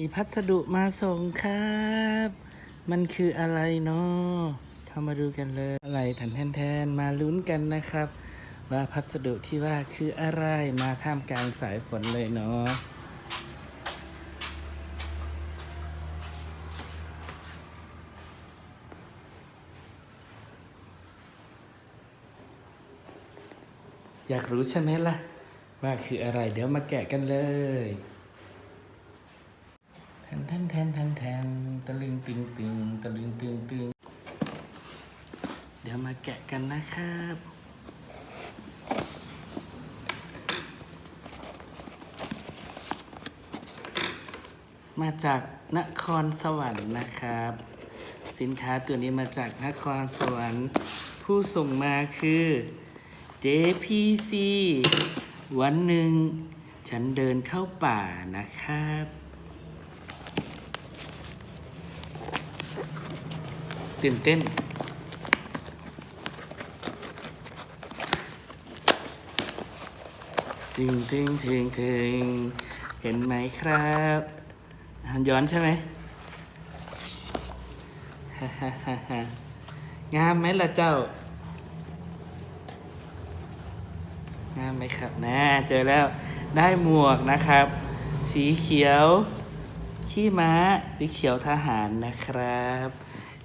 มีพัสดุมาส่งครับ มันคืออะไรเนาะเข้ามาดูกันเลย อะไรแทนแทนมาลุ้นกันนะครับ ว่าพัสดุที่ว่าคืออะไรมาท่ามกลางสายฝนเลยเนาะอยากรู้ใช่ไหมล่ะ ว่าคืออะไรเดี๋ยวมาแกะกันเลย แทนแทนแทนแทนแทนตะลึงตึงตึงตะลึงตึงตึงเดี๋ยวมาแกะกันนะครับมาจากนครสวรรค์นะครับ สินค้าตัวนี้มาจากนครสวรรค์ ผู้ส่งมาคือ JPC วันหนึ่ง ฉันเดินเข้าป่านะครับ ตื่นเต้นถึงถึงถึงถึงเห็นไหมครับย้อนใช่ไหมฮ่าฮ่าฮ่าฮ่างามไหมล่ะเจ้า งามไหมครับนะเจอแล้วได้หมวกนะครับ สีเขียว ขี้ม้าหรือเขียวทหารนะครับ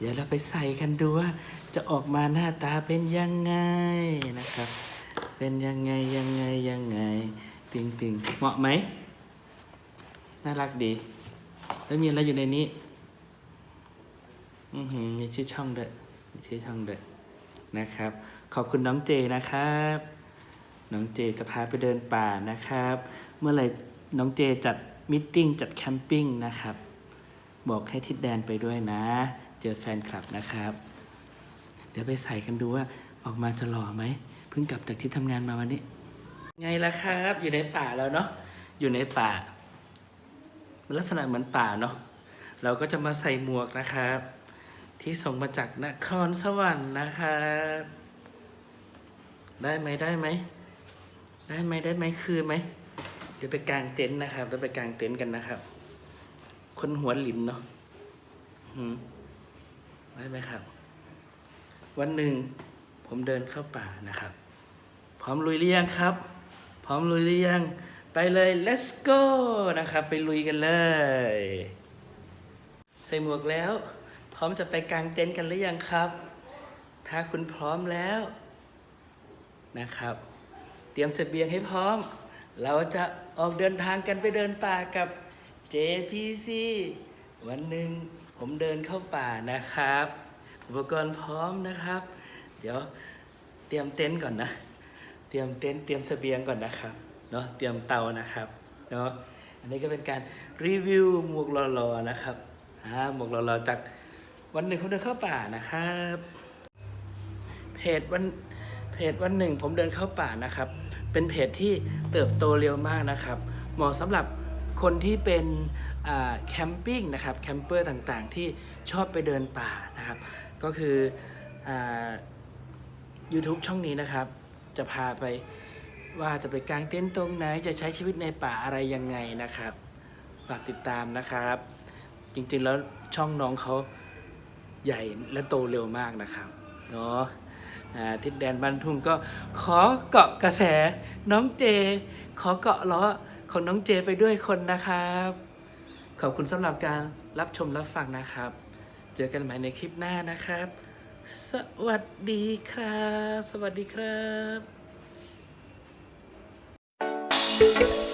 เดี๋ยวเราไปใส่กันดูว่า จะออกมาหน้าตาเป็นยังไงนะครับ เป็นยังไงยังไงยังไงตึงตึงเหมาะไหมน่ารักดี แล้วมีอะไรอยู่ในนี้ อือหือมีชื่อช่องด้วยมีชื่อช่องด้วยนะครับ ขอบคุณน้องเจนะครับ น้องเจจะพาไปเดินป่านะครับ เมื่อไหร่น้องเจจัดมิทติ้งจัดแคมปิ้งนะครับ บอกให้ทิดแดนไปด้วยนะ เจอแฟนคลับนะครับ เดี๋ยวไปใส่กันดูว่าออกมาจะหล่อไหมเพิ่งกลับจากที่ทำงานมาวันนี้ ไงล่ะครับ อยู่ในป่าแล้วเนาะอยู่ในป่า ลักษณะเหมือนป่าเนาะเราก็จะมาใส่หมวกนะครับ ที่ส่งมาจากนครสวรรค์นะครับได้ไหมได้ไหมได้ไหมได้ไหมคืนไหมเดี๋ยวไปกางเต็นท์นะครับเดี๋ยวไปกางเต็นท์กันนะครับ คนหัวหลินเนาะ ได้ไหมครับ วันหนึ่งผมเดินเข้าป่านะครับ พร้อมลุยหรือยังครับ พร้อมลุยหรือยัง ไปเลย let's go นะครับ ไปลุยกันเลย ใส่หมวกแล้ว พร้อมจะไปกางเต็นท์กันหรือยังครับ ถ้าคุณพร้อมแล้วนะครับ เตรียมเสบียงให้พร้อม เราจะออกเดินทางกันไปเดินป่ากับ JPC วันหนึ่ง ผมเดินเข้าป่านะครับ อุปกรณ์พร้อมนะครับ เดี๋ยวเตรียมเต็นท์ก่อนนะ เตรียมเต็นท์เตรียมเสบียงก่อนนะครับเนาะเตรียมเตานะครับเนาะอันนี้ก็เป็นการรีวิวหมวกหล่อๆนะครับอ่าหมวกหล่อๆจากวันหนึ่งผมเดินเข้าป่านะครับ เพจวันเพจวันหนึ่งผมเดินเข้าป่านะครับ เป็นเพจที่เติบโตเร็วมากนะครับ เหมาะสำหรับคนที่เป็น แคมปิ้งนะครับแคมเปอร์ต่างๆ ที่ชอบไปเดินป่านะครับ ก็คืออ YouTube ช่องนี้นะครับ จะพาไปว่าจะไปกางเต็นท์ตรงไหน จะใช้ชีวิตในป่าอะไรยังไงนะครับ ฝากติดตามนะครับ จริงๆแล้วช่องน้องเขาใหญ่และโตเร็วมากนะครับเนาะทิศแดนบ้านทุ่งก็ขอเกาะกระแสน้องเจ ขอเกาะล้อของน้องเจไปด้วยคนนะครับ ขอบคุณสำหรับการรับชมรับฟังนะครับ เจอกันใหม่ในคลิปหน้านะครับ สวัสดีครับ สวัสดีครับ